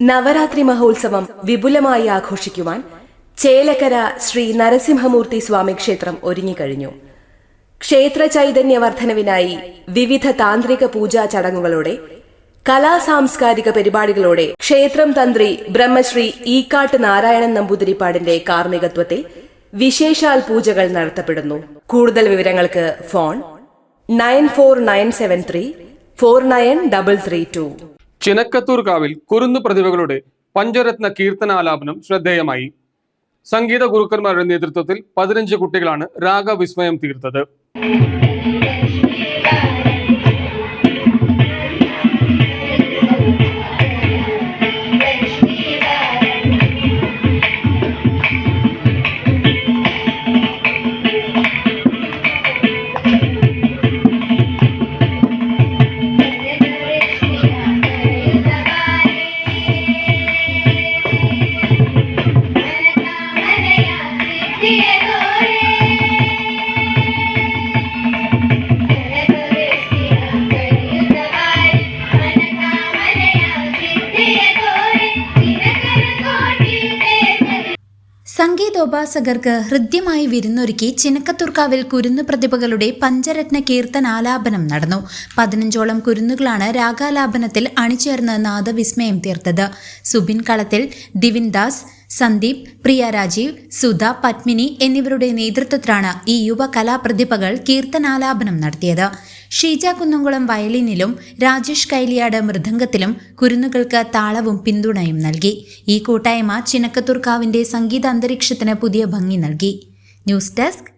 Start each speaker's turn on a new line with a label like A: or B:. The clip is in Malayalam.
A: നവരാത്രി മഹോത്സവം വിപുലമായി ആഘോഷിക്കുവാൻ ചേലക്കര ശ്രീ നരസിംഹമൂർത്തി സ്വാമി ക്ഷേത്രം ഒരുങ്ങിക്കഴിഞ്ഞു ക്ഷേത്ര ചൈതന്യ വർധനവിനായി വിവിധ താന്ത്രിക പൂജാ ചടങ്ങുകളോടെ കലാ സാംസ്കാരിക പരിപാടികളോടെ ക്ഷേത്രം തന്ത്രി ബ്രഹ്മശ്രീ ഈക്കാട്ട് നാരായണൻ നമ്പൂതിരിപ്പാടിന്റെ കാർമ്മികത്വത്തിൽ വിശേഷാൽ പൂജകൾ നടത്തപ്പെടുന്നു. കൂടുതൽ വിവരങ്ങൾക്ക് phone nine four nine seven three four nine double three two.
B: Chinakkathur കാവിൽ കുരുന്നു പ്രതിഭകളുടെ പഞ്ചരത്ന കീർത്തനാലാപനം ശ്രദ്ധേയമായി. സംഗീത ഗുരുക്കന്മാരുടെ നേതൃത്വത്തിൽ പതിനഞ്ച് കുട്ടികളാണ് രാഗവിസ്മയം തീർത്തത്.
C: സംഗീതോപാസകർക്ക് ഹൃദ്യമായി വിരുന്നൊരുക്കി ചിനക്കത്തുർക്കാവിൽ കുരുന്നു പ്രതിഭകളുടെ പഞ്ചരത്ന കീർത്തനാലാപനം നടന്നു. പതിനഞ്ചോളം കുരുന്നുകളാണ് രാഗാലാപനത്തിൽ അണിചേർന്ന് നാദവിസ്മയം തീർത്തത്. സുബിൻ കളത്തിൽ ദിവിൻ ദാസ് സന്ദീപ് പ്രിയ രാജീവ് സുധ പത്മിനി എന്നിവരുടെ നേതൃത്വത്തിലാണ് ഈ യുവ കലാപ്രതിഭകൾ കീർത്തനാലാപനം നടത്തിയത്. ഷീജ കുന്നംകുളം വയലിനിലും രാജേഷ് കൈലിയാട് മൃദംഗത്തിലും കുരുന്നുകൾക്ക് താളവും പിന്തുണയും നൽകി. ഈ കൂട്ടായ്മ ചിനക്കത്തൂർക്കാവിന്റെ സംഗീത അന്തരീക്ഷത്തിന് പുതിയ ഭംഗി നൽകി. News desk